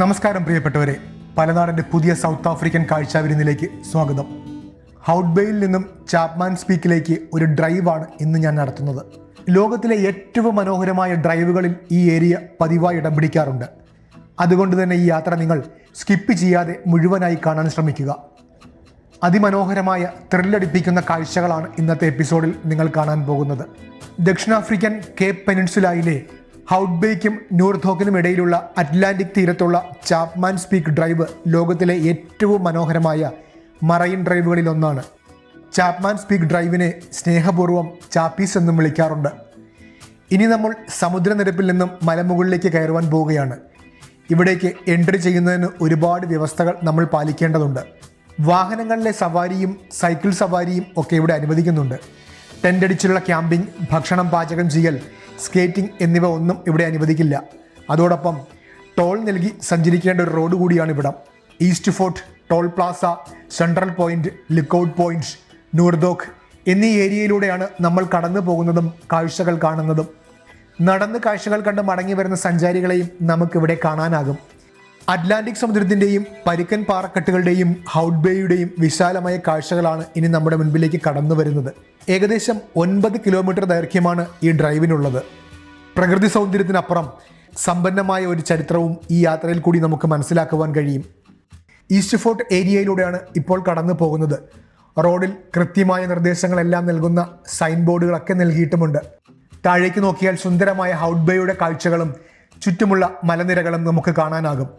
നമസ്കാരം പ്രിയപ്പെട്ടവരെ. പലനാടിന്റെ പുതിയ സൗത്ത് ആഫ്രിക്കൻ കാഴ്ചാവിരുന്നിലേക്ക് സ്വാഗതം. ഹൗട്ട്ബേയിൽ നിന്നും ചാപ്മാൻ സ്പീക്കിലേക്ക് ഒരു ഡ്രൈവാണ് ഇന്ന് ഞാൻ നടത്തുന്നത്. ലോകത്തിലെ ഏറ്റവും മനോഹരമായ ഡ്രൈവുകളിൽ ഈ ഏരിയ പതിവായി ഇടം പിടിക്കാറുണ്ട്. അതുകൊണ്ട് തന്നെ ഈ യാത്ര നിങ്ങൾ സ്കിപ്പ് ചെയ്യാതെ മുഴുവനായി കാണാൻ ശ്രമിക്കുക. അതിമനോഹരമായ ത്രില്ലടിപ്പിക്കുന്ന കാഴ്ചകളാണ് ഇന്നത്തെ എപ്പിസോഡിൽ നിങ്ങൾ കാണാൻ പോകുന്നത്. ദക്ഷിണാഫ്രിക്കൻ കേപ്പ് പെനിൻസുലായിലെ ഹൗട്ട്ബേക്കും ന്യൂർധോക്കിനും ഇടയിലുള്ള അറ്റ്ലാന്റിക് തീരത്തുള്ള ചാപ്മാൻ സ്പീക്ക് ഡ്രൈവ് ലോകത്തിലെ ഏറ്റവും മനോഹരമായ മറൈൻ ഡ്രൈവുകളിൽ ഒന്നാണ്. ചാപ്മാൻ സ്പീക്ക് ഡ്രൈവിനെ സ്നേഹപൂർവം ചാപ്പീസ് എന്നും വിളിക്കാറുണ്ട്. ഇനി നമ്മൾ സമുദ്രനിരപ്പിൽ നിന്നും മലമുകളിലേക്ക് കയറുവാൻ പോവുകയാണ്. ഇവിടേക്ക് എൻട്രി ചെയ്യുന്നതിന് ഒരുപാട് വ്യവസ്ഥകൾ നമ്മൾ പാലിക്കേണ്ടതുണ്ട്. വാഹനങ്ങളിലെ സവാരിയും സൈക്കിൾ സവാരിയും ഒക്കെ ഇവിടെ അനുവദിക്കുന്നുണ്ട്. ടെന്റ് അടിച്ചുള്ള ക്യാമ്പിംഗ് ഭക്ഷണം പാചകം ചെയ്യൽ സ്കേറ്റിംഗ് എന്നിവ ഒന്നും ഇവിടെ അനുവദിക്കില്ല. അതോടൊപ്പം ടോൾ നൽകി സഞ്ചരിക്കേണ്ട ഒരു റോഡ് കൂടിയാണ് ഇവിടം. East fort toll plaza central point lookout point Noordhoek എന്നീ ഏരിയയിലൂടെയാണ് നമ്മൾ കടന്നു പോകുന്നതും കാഴ്ചകൾ കാണുന്നതും. നടന്ന് കാഴ്ചകൾ കണ്ട് മടങ്ങി വരുന്ന സഞ്ചാരികളെയും നമുക്കിവിടെ കാണാനാകും. അറ്റ്ലാന്റിക് സമുദ്രത്തിന്റെയും പരിക്കൻ പാറക്കെട്ടുകളുടെയും ഹൗട്ട്ബേയുടെയും വിശാലമായ കാഴ്ചകളാണ് ഇനി നമ്മുടെ മുൻപിലേക്ക് കടന്നു വരുന്നത്. ഏകദേശം ഒൻപത് കിലോമീറ്റർ ദൈർഘ്യമാണ് ഈ ഡ്രൈവിനുള്ളത്. പ്രകൃതി സൗന്ദര്യത്തിനപ്പുറം സമ്പന്നമായ ഒരു ചരിത്രവും ഈ യാത്രയിൽ കൂടി നമുക്ക് മനസ്സിലാക്കുവാൻ കഴിയും. ഈസ്റ്റ് ഫോർട്ട് ഏരിയയിലൂടെയാണ് ഇപ്പോൾ കടന്നു പോകുന്നത്. റോഡിൽ കൃത്യമായ നിർദ്ദേശങ്ങളെല്ലാം നൽകുന്ന സൈൻ ബോർഡുകളൊക്കെ നൽകിയിട്ടുമുണ്ട്. താഴേക്ക് നോക്കിയാൽ സുന്ദരമായ ഹൗഡ്ബേയുടെ കാഴ്ചകളും ചുറ്റുമുള്ള മലനിരകളും നമുക്ക് കാണാനാകും.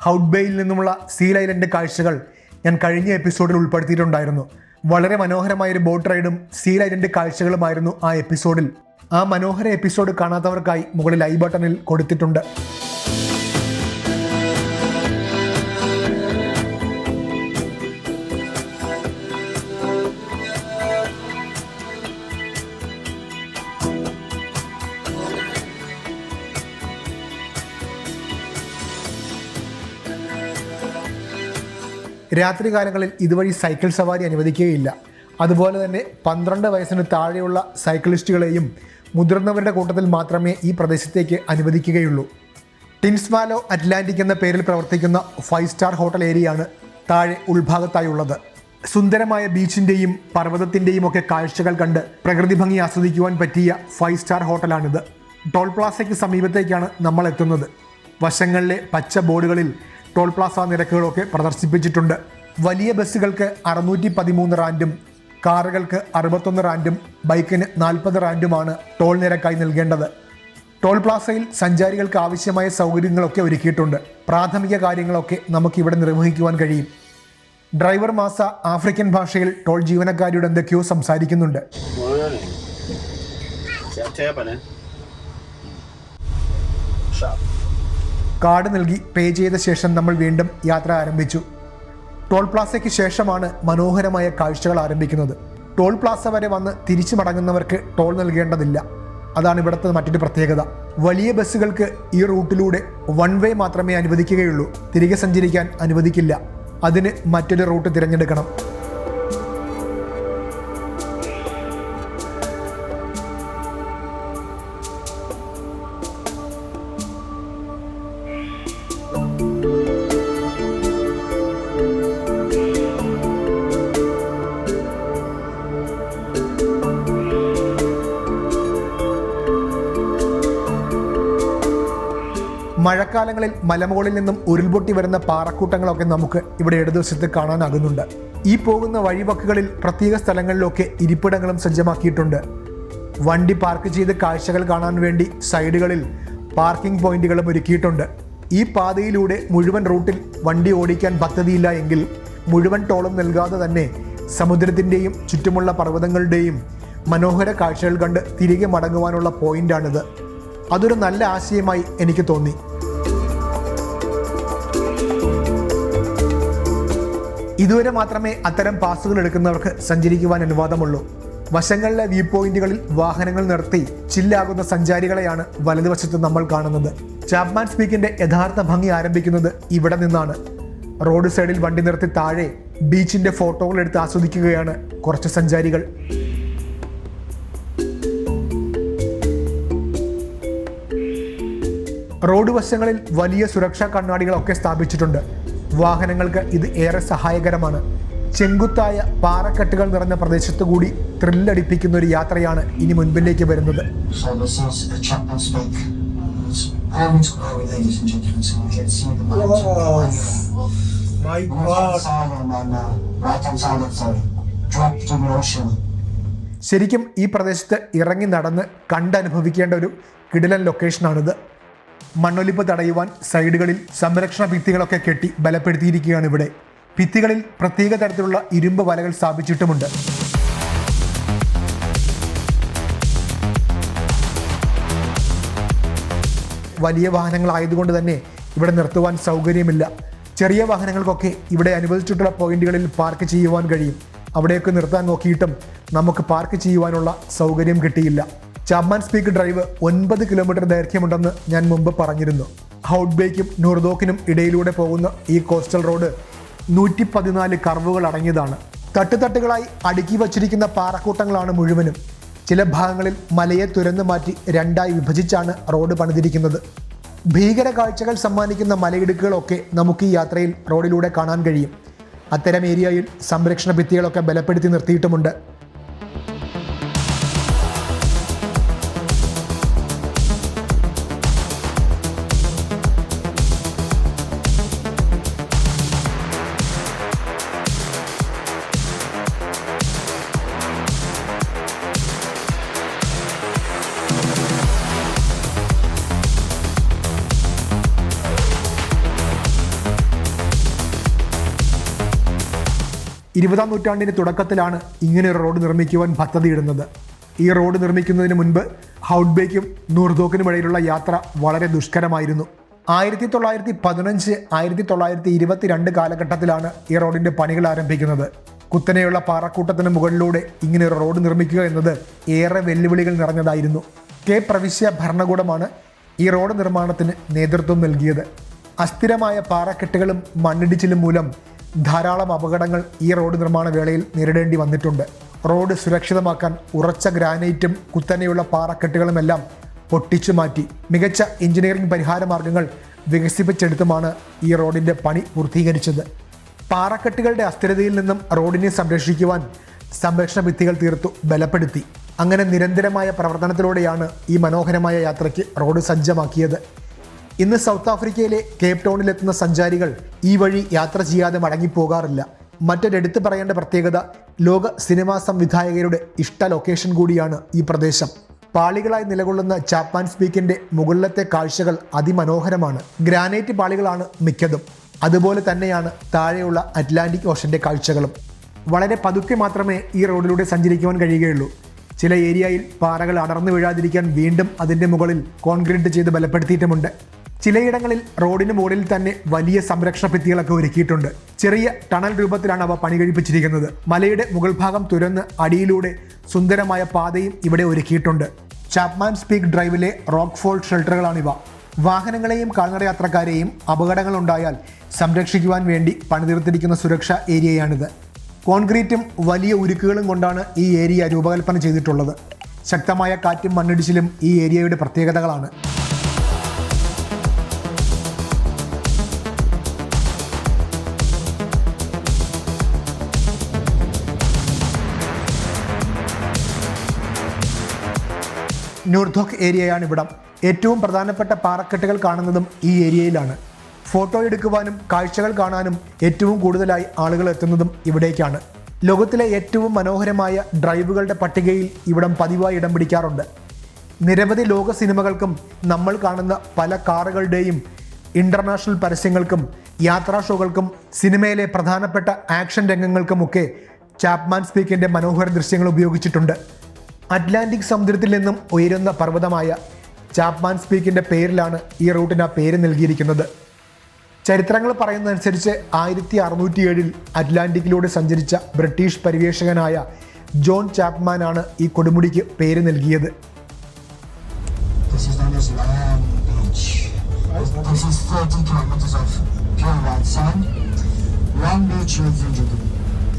ഹൗട്ട്ബേയിൽ നിന്നുമുള്ള സീൽ ഐലൻഡ് കാഴ്ചകൾ ഞാൻ കഴിഞ്ഞ എപ്പിസോഡിൽ ഉൾപ്പെടുത്തിയിട്ടുണ്ടായിരുന്നു. വളരെ മനോഹരമായൊരു ബോട്ട് റൈഡും സീൽ ഐലൻഡ് കാഴ്ചകളുമായിരുന്നു ആ എപ്പിസോഡിൽ. ആ മനോഹര എപ്പിസോഡ് കാണാത്തവർക്കായി മുകളിൽ ഐ ബട്ടണിൽ കൊടുത്തിട്ടുണ്ട്. രാത്രികാലങ്ങളിൽ ഇതുവഴി സൈക്കിൾ സവാരി അനുവദിക്കുകയില്ല. അതുപോലെ തന്നെ പന്ത്രണ്ട് വയസ്സിന് താഴെയുള്ള സൈക്കിളിസ്റ്റുകളെയും മുതിർന്നവരുടെ കൂട്ടത്തിൽ മാത്രമേ ഈ പ്രദേശത്തേക്ക് അനുവദിക്കുകയുള്ളൂ. ടിൻസ്വാലോ അറ്റ്ലാന്റിക് എന്ന പേരിൽ പ്രവർത്തിക്കുന്ന ഫൈവ് സ്റ്റാർ ഹോട്ടൽ ഏരിയയാണ് താഴെ ഉൾഭാഗത്തായുള്ളത്. സുന്ദരമായ ബീച്ചിന്റെയും പർവതത്തിന്റെയും ഒക്കെ കാഴ്ചകൾ കണ്ട് പ്രകൃതി ഭംഗി ആസ്വദിക്കുവാൻ പറ്റിയ ഫൈവ് സ്റ്റാർ ഹോട്ടലാണിത്. ടോൾ പ്ലാസയ്ക്ക് സമീപത്തേക്കാണ് നമ്മൾ എത്തുന്നത് വശങ്ങളിലെ പച്ച ബോർഡുകളിൽ ടോൾ പ്ലാസ നിരക്കുകളൊക്കെ പ്രദർശിപ്പിച്ചിട്ടുണ്ട്. വലിയ ബസ്സുകൾക്ക് അറുന്നൂറ്റി പതിമൂന്ന് റാൻഡും കാറുകൾക്ക് അറുപത്തൊന്ന് റാൻഡും ബൈക്കിന് നാൽപ്പത് റാൻഡുമാണ് ടോൾ നിരക്കായി നൽകേണ്ടത്. ടോൾ പ്ലാസയിൽ സഞ്ചാരികൾക്ക് ആവശ്യമായ സൗകര്യങ്ങളൊക്കെ ഒരുക്കിയിട്ടുണ്ട്. പ്രാഥമിക കാര്യങ്ങളൊക്കെ നമുക്കിവിടെ നിർവഹിക്കുവാൻ കഴിയും. ഡ്രൈവർ മാസ ആഫ്രിക്കൻ ഭാഷയിൽ ടോൾ ജീവനക്കാരിയുടെ എന്തൊക്കെയോ സംസാരിക്കുന്നുണ്ട്. Shop. കാർഡ് നൽകി പേ ചെയ്ത ശേഷം നമ്മൾ വീണ്ടും യാത്ര ആരംഭിച്ചു. ടോൾ പ്ലാസയ്ക്ക് ശേഷമാണ് മനോഹരമായ കാഴ്ചകൾ ആരംഭിക്കുന്നത്. ടോൾ പ്ലാസ വരെ വന്ന് തിരിച്ചു മടങ്ങുന്നവർക്ക് ടോൾ നൽകേണ്ടതില്ല. അതാണ് ഇവിടുത്തെ മറ്റൊരു പ്രത്യേകത. വലിയ ബസ്സുകൾക്ക് ഈ റൂട്ടിലൂടെ വൺ വേ മാത്രമേ അനുവദിക്കുകയുള്ളൂ. തിരികെ സഞ്ചരിക്കാൻ അനുവദിക്കില്ല. അതിന് മറ്റൊരു റൂട്ട് തിരഞ്ഞെടുക്കണം. മഴക്കാലങ്ങളിൽ മലമുകളിൽ നിന്നും ഉരുൾപൊട്ടി വരുന്ന പാറക്കൂട്ടങ്ങളൊക്കെ നമുക്ക് ഇവിടെ ഇടതുവശത്ത് കാണാനാകുന്നുണ്ട്. ഈ പോകുന്ന വഴിവക്കുകളിൽ പ്രത്യേക സ്ഥലങ്ങളിലൊക്കെ ഇരിപ്പിടങ്ങളും സജ്ജമാക്കിയിട്ടുണ്ട്. വണ്ടി പാർക്ക് ചെയ്ത് കാഴ്ചകൾ കാണാൻ വേണ്ടി സൈഡുകളിൽ പാർക്കിംഗ് പോയിന്റുകളും ഒരുക്കിയിട്ടുണ്ട്. ഈ പാതയിലൂടെ മുഴുവൻ റൂട്ടിൽ വണ്ടി ഓടിക്കാൻ പദ്ധതിയില്ല എങ്കിൽ മുഴുവൻ ടോളും നൽകാതെ തന്നെ സമുദ്രത്തിന്റെയും ചുറ്റുമുള്ള പർവതങ്ങളുടെയും മനോഹര കാഴ്ചകൾ കണ്ട് തിരികെ മടങ്ങുവാനുള്ള പോയിന്റാണിത്. അതൊരു നല്ല ആശയമായി എനിക്ക് തോന്നി. ഇതുവരെ മാത്രമേ അത്തരം പാസുകൾ എടുക്കുന്നവർക്ക് സഞ്ചരിക്കുവാൻ അനുവാദമുള്ളൂ. വശങ്ങളിലെ വ്യൂ പോയിന്റുകളിൽ വാഹനങ്ങൾ നിർത്തി ചില്ലാകുന്ന സഞ്ചാരികളെയാണ് വലതുവശത്ത് നമ്മൾ കാണുന്നത്. ചാപ്മാൻ സ്പീക്കിന്റെ യഥാർത്ഥ ഭംഗി ആരംഭിക്കുന്നത് ഇവിടെ നിന്നാണ്. റോഡ് സൈഡിൽ വണ്ടി നിർത്തി താഴെ ബീച്ചിന്റെ ഫോട്ടോകൾ എടുത്ത് ആസ്വദിക്കുകയാണ് കുറച്ച് സഞ്ചാരികൾ. റോഡ് വശങ്ങളിൽ വലിയ സുരക്ഷാ കണ്ണാടികളൊക്കെ സ്ഥാപിച്ചിട്ടുണ്ട്. വാഹനങ്ങൾക്ക് ഇത് ഏറെ സഹായകരമാണ്. ചെങ്കുത്തായ പാറക്കെട്ടുകൾ നിറഞ്ഞ പ്രദേശത്തു കൂടി ത്രില്ലടിപ്പിക്കുന്ന ഒരു യാത്രയാണ് ഇനി മുൻപിലേക്ക് വരുന്നത്. ശരിക്കും ഈ പ്രദേശത്ത് ഇറങ്ങി നടന്ന് കണ്ടനുഭവിക്കേണ്ട ഒരു കിടിലൻ ലൊക്കേഷനാണിത് മണ്ണൊലിപ്പ് തടയുവാൻ സൈഡുകളിൽ സംരക്ഷണ ഭിത്തികളൊക്കെ കെട്ടി ബലപ്പെടുത്തിയിരിക്കുകയാണ് ഇവിടെ. ഭിത്തികളിൽ പ്രത്യേക തരത്തിലുള്ള ഇരുമ്പ് വലകൾ സ്ഥാപിച്ചിട്ടുമുണ്ട്. വലിയ വാഹനങ്ങൾ ആയതുകൊണ്ട് തന്നെ ഇവിടെ നിർത്തുവാൻ സൗകര്യമില്ല. ചെറിയ വാഹനങ്ങൾക്കൊക്കെ ഇവിടെ അനുവദിച്ചിട്ടുള്ള പോയിന്റുകളിൽ പാർക്ക് ചെയ്യുവാൻ കഴിയും. അവിടെയൊക്കെ നിർത്താൻ നോക്കിയിട്ടും നമുക്ക് പാർക്ക് ചെയ്യുവാനുള്ള സൗകര്യം കിട്ടിയില്ല. ചാപ്മാൻ സ്പീക്ക് ഡ്രൈവ് ഒൻപത് കിലോമീറ്റർ ദൈർഘ്യമുണ്ടെന്ന് ഞാൻ മുമ്പ് പറഞ്ഞിരുന്നു. ഹൗട്ട് ബേക്കും നൂർദോക്കിനും ഇടയിലൂടെ പോകുന്ന ഈ കോസ്റ്റൽ റോഡ് നൂറ്റി പതിനാല് കർവുകൾ അടങ്ങിയതാണ്. തട്ടുതട്ടുകളായി അടുക്കി വച്ചിരിക്കുന്ന പാറക്കൂട്ടങ്ങളാണ് മുഴുവനും. ചില ഭാഗങ്ങളിൽ മലയെ തുരന്നു മാറ്റി രണ്ടായി വിഭജിച്ചാണ് റോഡ് പണിതിരിക്കുന്നത്. ഭീകര കാഴ്ചകൾ സമ്മാനിക്കുന്ന മലയിടുക്കുകളൊക്കെ നമുക്ക് ഈ യാത്രയിൽ റോഡിലൂടെ കാണാൻ കഴിയും. അത്തരം ഏരിയയിൽ സംരക്ഷണ ഭിത്തികളൊക്കെ ബലപ്പെടുത്തി നിർത്തിയിട്ടുമുണ്ട്. ഇരുപതാം നൂറ്റാണ്ടിന്റെ തുടക്കത്തിലാണ് ഇങ്ങനെ ഒരു റോഡ് നിർമ്മിക്കുവാൻ പദ്ധതിയിടുന്നത് ഈ റോഡ് നിർമ്മിക്കുന്നതിന് മുൻപ് ഹൗഡ്ബേക്കും നൂർദോക്കിനും ഇടയിലുള്ള യാത്ര വളരെ ദുഷ്കരമായിരുന്നു. ആയിരത്തി തൊള്ളായിരത്തി പതിനഞ്ച് ആയിരത്തി തൊള്ളായിരത്തി ഇരുപത്തിരണ്ട് കാലഘട്ടത്തിലാണ് ഈ റോഡിന്റെ പണികൾ ആരംഭിക്കുന്നത്. കുത്തനെയുള്ള പാറക്കൂട്ടത്തിന് മുകളിലൂടെ ഇങ്ങനെ ഒരു റോഡ് നിർമ്മിക്കുക എന്നത് ഏറെ വെല്ലുവിളികൾ നിറഞ്ഞതായിരുന്നു. കെ. പ്രവിശ്യ ഭരണകൂടമാണ് ഈ റോഡ് നിർമ്മാണത്തിന് നേതൃത്വം നൽകിയത്. അസ്ഥിരമായ പാറക്കെട്ടുകളും മണ്ണിടിച്ചിലും മൂലം ധാരാളം അപകടങ്ങൾ ഈ റോഡ് നിർമ്മാണ വേളയിൽ നേരിടേണ്ടി വന്നിട്ടുണ്ട്. റോഡ് സുരക്ഷിതമാക്കാൻ ഉറച്ച ഗ്രാനൈറ്റും കുത്തനെയുള്ള പാറക്കെട്ടുകളുമെല്ലാം പൊട്ടിച്ചു മാറ്റി. മികച്ച എഞ്ചിനീയറിംഗ് പരിഹാര മാർഗങ്ങൾ വികസിപ്പിച്ചെടുത്തുമാണ് ഈ റോഡിന്റെ പണി പൂർത്തീകരിച്ചത്. പാറക്കെട്ടുകളുടെ അസ്ഥിരതയിൽ നിന്നും റോഡിനെ സംരക്ഷിക്കുവാൻ സംരക്ഷണ ഭിത്തികൾ തീർത്തു ബലപ്പെടുത്തി. അങ്ങനെ നിരന്തരമായ പ്രവർത്തനത്തിലൂടെയാണ് ഈ മനോഹരമായ യാത്രയ്ക്ക് റോഡ് സജ്ജമാക്കിയത്. ഇന്ന് സൗത്ത് ആഫ്രിക്കയിലെ കേപ്പ് ടൗണിലെത്തുന്ന സഞ്ചാരികൾ ഈ വഴി യാത്ര ചെയ്യാതെ മടങ്ങിപ്പോകാറില്ല. മറ്റൊരെടുത്തു പറയേണ്ട പ്രത്യേകത ലോക സിനിമാ സംവിധായകരുടെ ഇഷ്ട ലൊക്കേഷൻ കൂടിയാണ് ഈ പ്രദേശം. പാളികളായി നിലകൊള്ളുന്ന ചാപ്പാൻ സ്പീക്കിന്റെ മുകളിലത്തെ കാഴ്ചകൾ അതിമനോഹരമാണ്. ഗ്രാനൈറ്റ് പാളികളാണ് മിക്കതും. അതുപോലെ തന്നെയാണ് താഴെയുള്ള അറ്റ്ലാന്റിക് ഓഷന്റെ കാഴ്ചകളും. വളരെ പതുക്കെ മാത്രമേ ഈ റോഡിലൂടെ സഞ്ചരിക്കുവാൻ കഴിയുകയുള്ളൂ. ചില ഏരിയയിൽ പാറകൾ അടർന്നു വീഴാതിരിക്കാൻ വീണ്ടും അതിന്റെ മുകളിൽ കോൺക്രീറ്റ് ചെയ്ത് ബലപ്പെടുത്തിയിട്ടുമുണ്ട്. ചിലയിടങ്ങളിൽ റോഡിന് മുകളിൽ തന്നെ വലിയ സംരക്ഷണ ഭിത്തികളൊക്കെ ഒരുക്കിയിട്ടുണ്ട്. ചെറിയ ടണൽ രൂപത്തിലാണ് അവ പണി കഴിപ്പിച്ചിരിക്കുന്നത് മലയുടെ മുകൾ ഭാഗം തുരന്ന് അടിയിലൂടെ സുന്ദരമായ പാതയും ഇവിടെ ഒരുക്കിയിട്ടുണ്ട്. ചാപ്മാൻ സ്പീക്ക് ഡ്രൈവിലെ റോക്ക് ഫോൾ ഷെൽട്ടറുകളാണിവ. വാഹനങ്ങളെയും കാൽനടയാത്രക്കാരെയും അപകടങ്ങൾ ഉണ്ടായാൽ സംരക്ഷിക്കുവാൻ വേണ്ടി പണിതീർത്തിരിക്കുന്ന സുരക്ഷാ ഏരിയയാണിത്. കോൺക്രീറ്റും വലിയ ഉരുക്കുകളും കൊണ്ടാണ് ഈ ഏരിയ രൂപകൽപ്പന ചെയ്തിട്ടുള്ളത്. ശക്തമായ കാറ്റും മണ്ണിടിച്ചിലും ഈ ഏരിയയുടെ പ്രത്യേകതകളാണ്. ന്യൂർധോക്ക് ഏരിയയാണ് ഇവിടം. ഏറ്റവും പ്രധാനപ്പെട്ട പാറക്കെട്ടുകൾ കാണുന്നതും ഈ ഏരിയയിലാണ്. ഫോട്ടോ എടുക്കുവാനും കാഴ്ചകൾ കാണാനും ഏറ്റവും കൂടുതലായി ആളുകൾ എത്തുന്നതും ഇവിടേക്കാണ്. ലോകത്തിലെ ഏറ്റവും മനോഹരമായ ഡ്രൈവുകളുടെ പട്ടികയിൽ ഇവിടം പതിവായി ഇടം പിടിക്കാറുണ്ട്. നിരവധി ലോക സിനിമകൾക്കും നമ്മൾ കാണുന്ന പല കാറുകളുടെയും ഇന്റർനാഷണൽ പരസ്യങ്ങൾക്കും യാത്രാ ഷോകൾക്കും സിനിമയിലെ പ്രധാനപ്പെട്ട ആക്ഷൻ രംഗങ്ങൾക്കുമൊക്കെ ചാപ്മാൻ സ്പീക്കിന്റെ മനോഹര ദൃശ്യങ്ങൾ ഉപയോഗിച്ചിട്ടുണ്ട്. അറ്റ്ലാന്റിക് സമുദ്രത്തിൽ നിന്നും ഉയരുന്ന പർവതമായ ചാപ്മാൻ സ്പീക്കിന്റെ പേരിലാണ് ഈ റൂട്ടിന് ആ പേര് നൽകിയിരിക്കുന്നത് ചരിത്രങ്ങൾ പറയുന്നതനുസരിച്ച് ആയിരത്തി അറുന്നൂറ്റി ഏഴിൽ അറ്റ്ലാന്റിക്കിലൂടെ സഞ്ചരിച്ച ബ്രിട്ടീഷ് പരിവേഷകനായ ജോൺ ചാപ്മാൻ ആണ് ഈ കൊടുമുടിക്ക് പേര് നൽകിയത് This is known as Long Beach. This is 30 kilometers of pure white sand. one Beach, ladies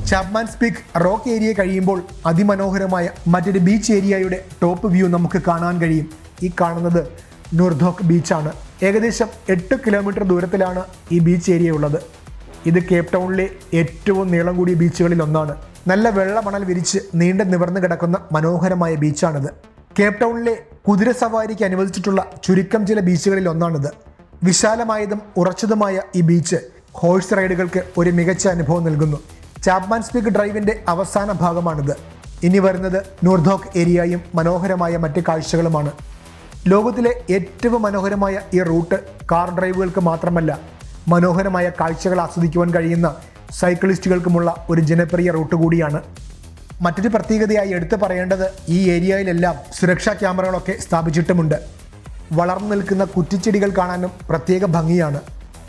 Chapman's Peak rock area കഴിയുമ്പോൾ അതിമനോഹരമായ മറ്റൊരു ബീച്ച് ഏരിയയുടെ ടോപ്പ് വ്യൂ നമുക്ക് കാണാൻ കഴിയും. ഈ കാണുന്നത് നുർധോക്ക് ബീച്ചാണ്. ഏകദേശം എട്ട് കിലോമീറ്റർ ദൂരത്തിലാണ് ഈ ബീച്ച് ഏരിയ ഉള്ളത്. ഇത് കേപ് ടൗണിലെ ഏറ്റവും നീളം കൂടിയ ബീച്ചുകളിൽ ഒന്നാണ്. നല്ല വെള്ള മണൽ വിരിച്ച് നീണ്ടു നിവർന്നു കിടക്കുന്ന മനോഹരമായ ബീച്ചാണിത്. കേപ് ടൗണിലെ കുതിര സവാരിക്ക് അനുവദിച്ചിട്ടുള്ള ചുരുക്കം ചില ബീച്ചുകളിൽ ഒന്നാണിത്. വിശാലമായതും ഉറച്ചതുമായ ഈ ബീച്ച് ഹോഴ്സ് റൈഡുകൾക്ക് ഒരു മികച്ച അനുഭവം നൽകുന്നു. ചാപ്മാൻ സ്പീക്ക് ഡ്രൈവിന്റെ അവസാന ഭാഗമാണിത്. ഇനി വരുന്നത് നൂർധോക്ക് ഏരിയയും മനോഹരമായ മറ്റ് കാഴ്ചകളുമാണ്. ലോകത്തിലെ ഏറ്റവും മനോഹരമായ ഈ റൂട്ട് കാർ ഡ്രൈവുകൾക്ക് മാത്രമല്ല മനോഹരമായ കാഴ്ചകൾ ആസ്വദിക്കുവാൻ കഴിയുന്ന സൈക്കിളിസ്റ്റുകൾക്കുമുള്ള ഒരു ജനപ്രിയ റൂട്ട് കൂടിയാണ്. മറ്റൊരു പ്രത്യേകതയായി എടുത്തു പറയേണ്ടത് ഈ ഏരിയയിലെല്ലാം സുരക്ഷാ ക്യാമറകളൊക്കെ സ്ഥാപിച്ചിട്ടുമുണ്ട്. വളർന്നു നിൽക്കുന്ന കുറ്റിച്ചെടികൾ കാണാനും പ്രത്യേക ഭംഗിയാണ്.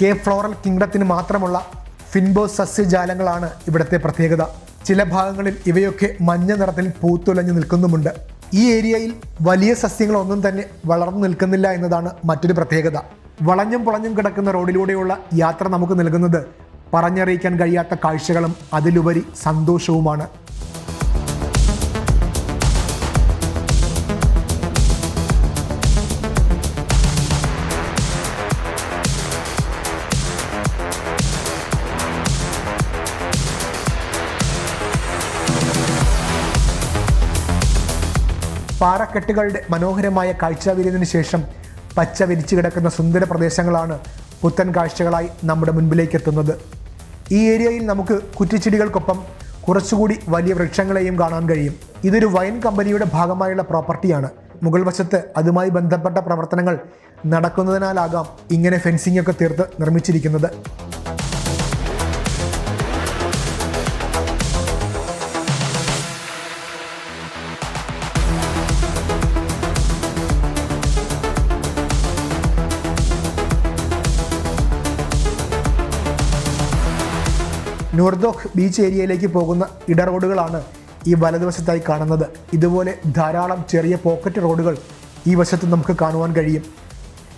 കെ ഫ്ലോറൽ കിങ്ഡത്തിന് മാത്രമുള്ള ഫിൻബോ സസ്യജാലങ്ങളാണ് ഇവിടുത്തെ പ്രത്യേകത. ചില ഭാഗങ്ങളിൽ ഇവയൊക്കെ മഞ്ഞ നിറത്തിൽ പൂത്തുലഞ്ഞു നിൽക്കുന്നുമുണ്ട്. ഈ ഏരിയയിൽ വലിയ സസ്യങ്ങളൊന്നും തന്നെ വളർന്നു നിൽക്കുന്നില്ല എന്നതാണ് മറ്റൊരു പ്രത്യേകത. വളഞ്ഞും പുളഞ്ഞും കിടക്കുന്ന റോഡിലൂടെയുള്ള യാത്ര നമുക്ക് നൽകുന്നത് പറഞ്ഞറിയിക്കാൻ കഴിയാത്ത കാഴ്ചകളും അതിലുപരി സന്തോഷവുമാണ്. പാറക്കെട്ടുകളുടെ മനോഹരമായ കാഴ്ചാവിരുന്നതിന് ശേഷം പച്ച വിരിച്ചു കിടക്കുന്ന സുന്ദര പ്രദേശങ്ങളാണ് പുത്തൻ കാഴ്ചകളായി നമ്മുടെ മുൻപിലേക്ക് എത്തുന്നത്. ഈ ഏരിയയിൽ നമുക്ക് കുറ്റിച്ചെടികൾക്കൊപ്പം കുറച്ചുകൂടി വലിയ വൃക്ഷങ്ങളെയും കാണാൻ കഴിയും. ഇതൊരു വൈൻ കമ്പനിയുടെ ഭാഗമായുള്ള പ്രോപ്പർട്ടിയാണ്. മുഗൾ വശത്ത് അതുമായി ബന്ധപ്പെട്ട പ്രവർത്തനങ്ങൾ നടക്കുന്നതിനാലാകാം ഇങ്ങനെ ഫെൻസിംഗ് ഒക്കെ തീർത്ത് നിർമ്മിച്ചിരിക്കുന്നത്. നോർദോക്ക് ബീച്ച് ഏരിയയിലേക്ക് പോകുന്ന ഇട റോഡുകളാണ് ഈ വലതുവശത്തായി കാണുന്നത്. ഇതുപോലെ ധാരാളം ചെറിയ പോക്കറ്റ് റോഡുകൾ ഈ വശത്ത് നമുക്ക് കാണുവാൻ കഴിയും.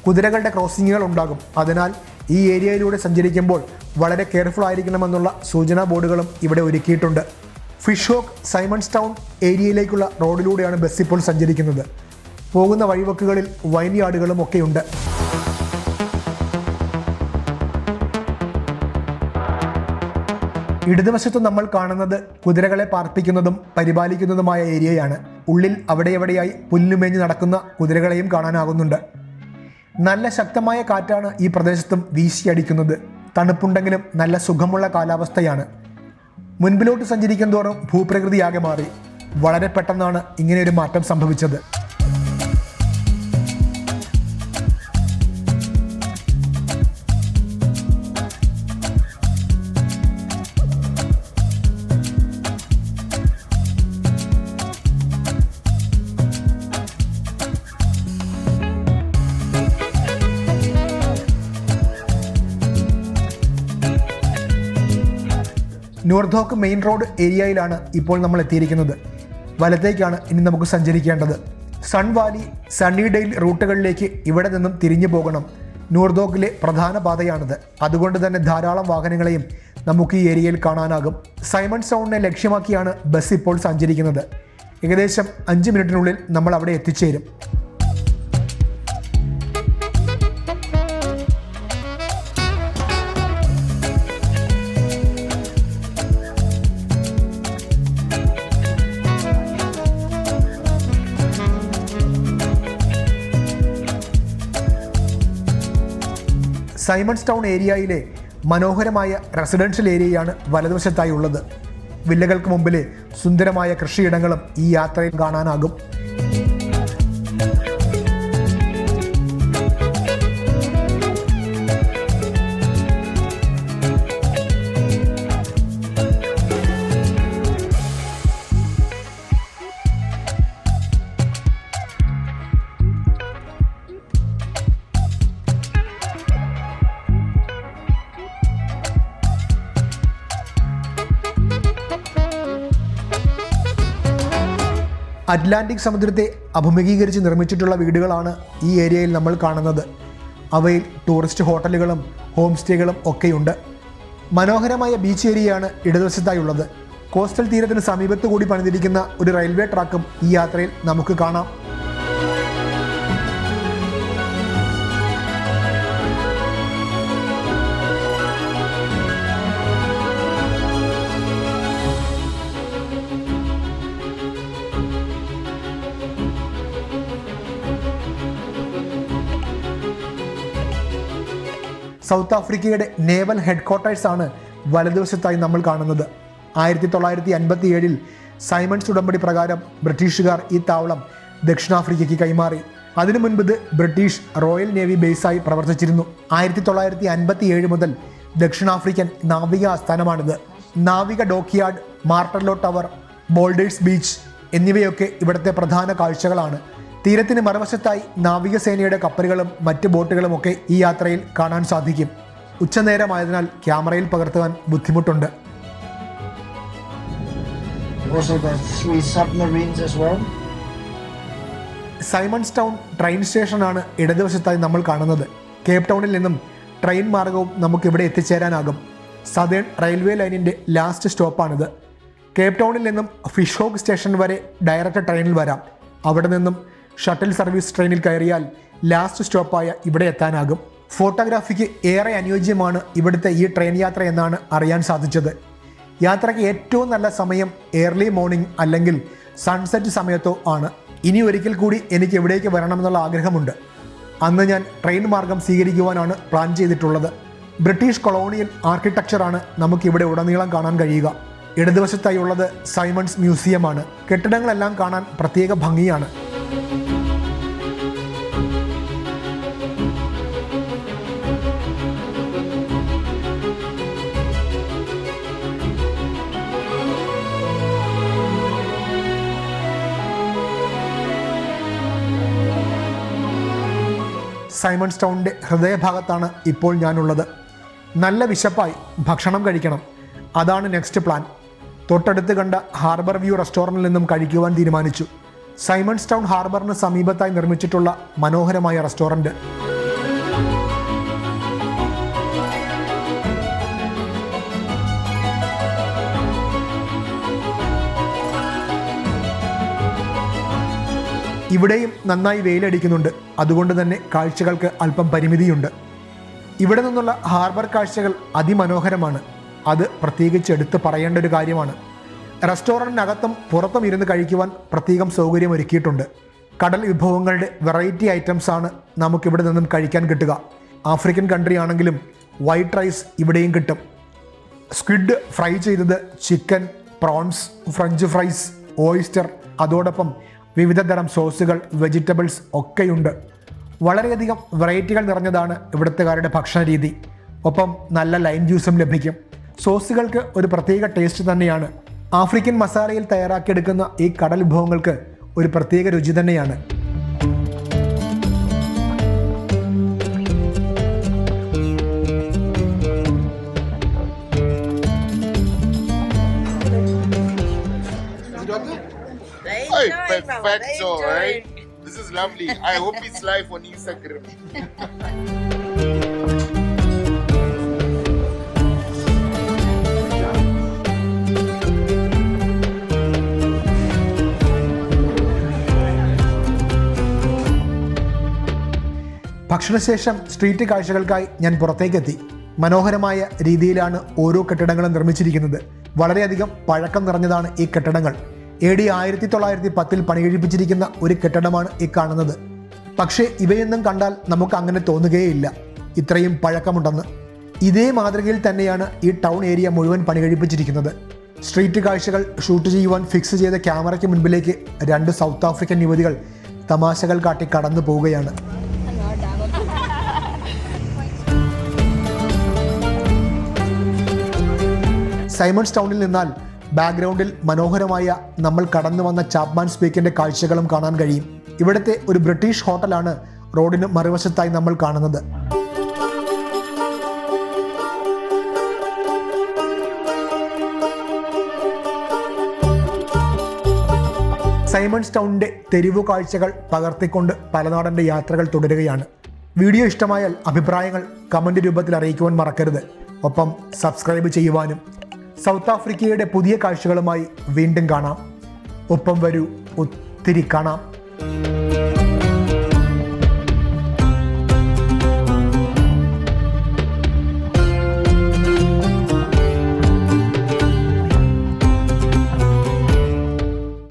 കുതിരകളുടെ ക്രോസിങ്ങുകൾ ഉണ്ടാകും. അതിനാൽ ഈ ഏരിയയിലൂടെ സഞ്ചരിക്കുമ്പോൾ വളരെ കെയർഫുൾ ആയിരിക്കണമെന്നുള്ള സൂചനാ ബോർഡുകളും ഇവിടെ ഒരുക്കിയിട്ടുണ്ട്. ഫിഷ് ഹോക്ക് സൈമൺസ് ടൗൺ ഏരിയയിലേക്കുള്ള റോഡിലൂടെയാണ് ബസ് ഇപ്പോൾ സഞ്ചരിക്കുന്നത്. പോകുന്ന വഴിവക്കുകളിൽ വൈൻ യാർഡുകളും ഒക്കെയുണ്ട്. ഇടതുവശത്ത് നമ്മൾ കാണുന്നത് കുതിരകളെ പാർപ്പിക്കുന്നതും പരിപാലിക്കുന്നതുമായ ഏരിയയാണ്. ഉള്ളിൽ അവിടെ എവിടെയായി പുല്ലുമേഞ്ഞ് നടക്കുന്ന കുതിരകളെയും കാണാനാകുന്നുണ്ട്. നല്ല ശക്തമായ കാറ്റാണ് ഈ പ്രദേശത്തും വീശിയടിക്കുന്നത്. തണുപ്പുണ്ടെങ്കിലും നല്ല സുഖമുള്ള കാലാവസ്ഥയാണ്. മുൻപിലോട്ട് സഞ്ചരിക്കും തോറും ഭൂപ്രകൃതിയാകെ മാറി. വളരെ പെട്ടെന്നാണ് ഇങ്ങനെയൊരു മാറ്റം സംഭവിച്ചത്. നോർധോക്ക് മെയിൻ റോഡ് ഏരിയയിലാണ് ഇപ്പോൾ നമ്മൾ എത്തിയിരിക്കുന്നത്. വലത്തേക്കാണ് ഇനി നമുക്ക് സഞ്ചരിക്കേണ്ടത്. സൺ വാലി സണ്ണിഡെയിൽ റൂട്ടുകളിലേക്ക് ഇവിടെ നിന്നും തിരിഞ്ഞു പോകണം. നോർധോക്കിലെ പ്രധാന പാതയാണിത്. അതുകൊണ്ട് തന്നെ ധാരാളം വാഹനങ്ങളെയും നമുക്ക് ഈ ഏരിയയിൽ കാണാനാകും. സൈമൺ സൗണ്ടിനെ ലക്ഷ്യമാക്കിയാണ് ബസ് ഇപ്പോൾ സഞ്ചരിക്കുന്നത്. ഏകദേശം അഞ്ച് മിനിറ്റിനുള്ളിൽ നമ്മൾ അവിടെ എത്തിച്ചേരും. സൈമൺസ് ടൗൺ ഏരിയയിലെ മനോഹരമായ റെസിഡൻഷ്യൽ ഏരിയയാണ് വലതുവശത്തായി ഉള്ളത്. വില്ലകൾക്ക് മുമ്പിലെ സുന്ദരമായ കൃഷിയിടങ്ങളും ഈ യാത്രയിൽ കാണാനാകും. അറ്റ്ലാന്റിക് സമുദ്രത്തെ അഭിമുഖീകരിച്ച് നിർമ്മിച്ചിട്ടുള്ള വീടുകളാണ് ഈ ഏരിയയിൽ നമ്മൾ കാണുന്നത്. അവയിൽ ടൂറിസ്റ്റ് ഹോട്ടലുകളും ഹോം സ്റ്റേകളും ഒക്കെയുണ്ട്. മനോഹരമായ ബീച്ച് ഏരിയയാണ് ഇടതുവശത്തായുള്ളത് കോസ്റ്റൽ തീരത്തിന് സമീപത്ത് കൂടി പണിതിരിക്കുന്ന ഒരു റെയിൽവേ ട്രാക്കും ഈ യാത്രയിൽ നമുക്ക് കാണാം. സൗത്ത് ആഫ്രിക്കയുടെ നേവൽ ഹെഡ്ക്വാർട്ടേഴ്സ് ആണ് വലതുവശത്തായി നമ്മൾ കാണുന്നത്. ആയിരത്തി തൊള്ളായിരത്തി അൻപത്തി ഏഴിൽ സൈമൺസ് ഉടമ്പടി പ്രകാരം ബ്രിട്ടീഷുകാർ ഈ താവളം ദക്ഷിണാഫ്രിക്കയ്ക്ക് കൈമാറി. അതിനു മുൻപ് ഇത് ബ്രിട്ടീഷ് റോയൽ നേവി ബേസായി പ്രവർത്തിച്ചിരുന്നു. ആയിരത്തി തൊള്ളായിരത്തി അൻപത്തി ഏഴ് മുതൽ ദക്ഷിണാഫ്രിക്കൻ നാവിക ആസ്ഥാനമാണിത്. നാവിക dockyard Martello tower Boulders beach എന്നിവയൊക്കെ ഇവിടുത്തെ പ്രധാന കാഴ്ചകളാണ്. തീരത്തിന് മറുവശത്തായി നാവികസേനയുടെ കപ്പലുകളും മറ്റ് ബോട്ടുകളും ഒക്കെ ഈ യാത്രയിൽ കാണാൻ സാധിക്കും. ഉച്ചനേരമായതിനാൽ ക്യാമറയിൽ പകർത്തുവാൻ ബുദ്ധിമുട്ടുണ്ട്. സൈമൺസ് ടൗൺ ട്രെയിൻ സ്റ്റേഷനാണ് ഇടതുവശത്തായി നമ്മൾ കാണുന്നത്. കേപ്പ് ടൗണിൽ നിന്നും ട്രെയിൻ മാർഗവും നമുക്കിവിടെ എത്തിച്ചേരാനാകും. സതേൺ റെയിൽവേ ലൈനിന്റെ ലാസ്റ്റ് സ്റ്റോപ്പാണിത്. കേപ്പ് ടൗണിൽ നിന്നും ഫിഷോക്ക് സ്റ്റേഷൻ വരെ ഡയറക്റ്റ് ട്രെയിനിൽ വരാം. അവിടെ നിന്നും ഷട്ടിൽ സർവീസ് ട്രെയിനിൽ കയറിയാൽ ലാസ്റ്റ് സ്റ്റോപ്പായ ഇവിടെ എത്താനാകും. ഫോട്ടോഗ്രാഫിക്ക് ഏറെ അനുയോജ്യമാണ് ഇവിടുത്തെ ഈ ട്രെയിൻ യാത്ര എന്നാണ് അറിയാൻ സാധിച്ചത്. യാത്രയ്ക്ക് ഏറ്റവും നല്ല സമയം ഏർലി മോർണിംഗ് അല്ലെങ്കിൽ സൺസെറ്റ് സമയത്തോ ആണ്. ഇനി ഒരിക്കൽ കൂടി എനിക്ക് എവിടേക്ക് വരണമെന്നുള്ള ആഗ്രഹമുണ്ട്. അന്ന് ഞാൻ ട്രെയിൻ മാർഗം സ്വീകരിക്കുവാനാണ് പ്ലാൻ ചെയ്തിട്ടുള്ളത്. ബ്രിട്ടീഷ് കൊളോണിയൽ ആർക്കിടെക്ചറാണ് നമുക്കിവിടെ ഉടനീളം കാണാൻ കഴിയുക. ഇടതുവശത്തായി ഉള്ളത് സൈമൺസ് മ്യൂസിയമാണ് കെട്ടിടങ്ങളെല്ലാം കാണാൻ പ്രത്യേക ഭംഗിയാണ്. സൈമൺസ് ടൗണിന്റെ ഹൃദയഭാഗത്താണ് ഇപ്പോൾ ഞാനുള്ളത്. നല്ല വിശപ്പായി ഭക്ഷണം കഴിക്കണം. അതാണ് നെക്സ്റ്റ് പ്ലാൻ. തൊട്ടടുത്ത് കണ്ട ഹാർബർ വ്യൂ റെസ്റ്റോറന്റിൽ നിന്നും കഴിക്കുവാൻ തീരുമാനിച്ചു. സൈമൺസ് ടൗൺ ഹാർബറിന് സമീപത്തായി നിർമ്മിച്ചിട്ടുള്ള മനോഹരമായ റെസ്റ്റോറന്റ്. ഇവിടെയും നന്നായി വെയിലടിക്കുന്നുണ്ട്. അതുകൊണ്ട് തന്നെ കാഴ്ചകൾക്ക് അല്പം പരിമിതിയുണ്ട്. ഇവിടെ നിന്നുള്ള ഹാർബർ കാഴ്ചകൾ അതിമനോഹരമാണ്. അത് പ്രത്യേകിച്ച് എടുത്ത് പറയേണ്ട ഒരു കാര്യമാണ്. റെസ്റ്റോറന്റിനകത്തും പുറത്തും ഇരുന്ന് കഴിക്കുവാൻ പ്രത്യേകം സൗകര്യമൊരുക്കിയിട്ടുണ്ട്. കടൽ വിഭവങ്ങളുടെ വെറൈറ്റി ഐറ്റംസ് ആണ് നമുക്കിവിടെ നിന്നും കഴിക്കാൻ കിട്ടുക. ആഫ്രിക്കൻ കൺട്രി ആണെങ്കിലും വൈറ്റ് റൈസ് ഇവിടെയും കിട്ടും. സ്ക്വിഡ് ഫ്രൈ ചെയ്തത് chicken prawns French fries oyster അതോടൊപ്പം വിവിധ തരം സോസുകൾ വെജിറ്റബിൾസ് ഒക്കെയുണ്ട്. വളരെയധികം വെറൈറ്റികൾ നിറഞ്ഞതാണ് ഇവിടുത്തുകാരുടെ ഭക്ഷണ രീതി ഒപ്പം നല്ല ലൈം ജ്യൂസും ലഭിക്കും. സോസുകൾക്ക് ഒരു പ്രത്യേക ടേസ്റ്റ് തന്നെയാണ്. ആഫ്രിക്കൻ മസാലയിൽ തയ്യാറാക്കിയെടുക്കുന്ന ഈ കടൽ വിഭവങ്ങൾക്ക് ഒരു പ്രത്യേക രുചി തന്നെയാണ്. Perfecto, right? This is lovely. I hope it's live on Instagram. ഭക്ഷണശേഷം സ്ട്രീറ്റ് കാഴ്ചകൾക്കായി ഞാൻ പുറത്തേക്കെത്തി മനോഹരമായ രീതിയിലാണ് ഓരോ കെട്ടിടങ്ങളും നിർമ്മിച്ചിരിക്കുന്നത് വളരെയധികം പഴക്കം നിറഞ്ഞതാണ് ഈ കെട്ടിടങ്ങൾ എ ഡി ആയിരത്തി തൊള്ളായിരത്തി പത്തിൽ പണികഴിപ്പിച്ചിരിക്കുന്ന ഒരു കെട്ടിടമാണ് ഈ കാണുന്നത്. പക്ഷേ ഇവയൊന്നും കണ്ടാൽ നമുക്ക് അങ്ങനെ തോന്നുകയേയില്ല. ഇത്രയും പഴക്കമുണ്ടെന്ന്. ഇതേ മാതൃകയിൽ തന്നെയാണ് ഈ ടൗൺ ഏരിയ മുഴുവൻ പണികഴിപ്പിച്ചിരിക്കുന്നത്. സ്ട്രീറ്റ് കാഴ്ചകൾ ഷൂട്ട് ചെയ്യുവാൻ ഫിക്സ് ചെയ്ത ക്യാമറയ്ക്ക് മുൻപിലേക്ക് രണ്ട് സൗത്ത് ആഫ്രിക്കൻ യുവതികൾ തമാശകൾ കാട്ടി കടന്നു പോവുകയാണ്. സൈമൺസ് ടൗണിൽ നിന്നാൽ ബാക്ക്ഗ്രൗണ്ടിൽ മനോഹരമായ നമ്മൾ കടന്നു വന്ന ചാപ്മാൻ സ്പീക്കിന്റെ കാഴ്ചകളും കാണാൻ കഴിയും. ഇവിടുത്തെ ഒരു ബ്രിട്ടീഷ് ഹോട്ടലാണ് റോഡിന് മറുവശത്തായി നമ്മൾ കാണുന്നത്. സൈമൺസ് ടൗണിന്റെ തെരുവു കാഴ്ചകൾ പകർത്തിക്കൊണ്ട് പലനാടന്റെ യാത്രകൾ തുടരുകയാണ്. വീഡിയോ ഇഷ്ടമായാൽ അഭിപ്രായങ്ങൾ കമന്റ് രൂപത്തിൽ അറിയിക്കുവാൻ മറക്കരുത്. ഒപ്പം സബ്സ്ക്രൈബ് ചെയ്യുവാനും സൗത്ത് ആഫ്രിക്കയുടെ പുതിയ കാഴ്ചകളുമായി വീണ്ടും കാണാം. ഒപ്പം വരൂ ഒത്തിരി കാണാം.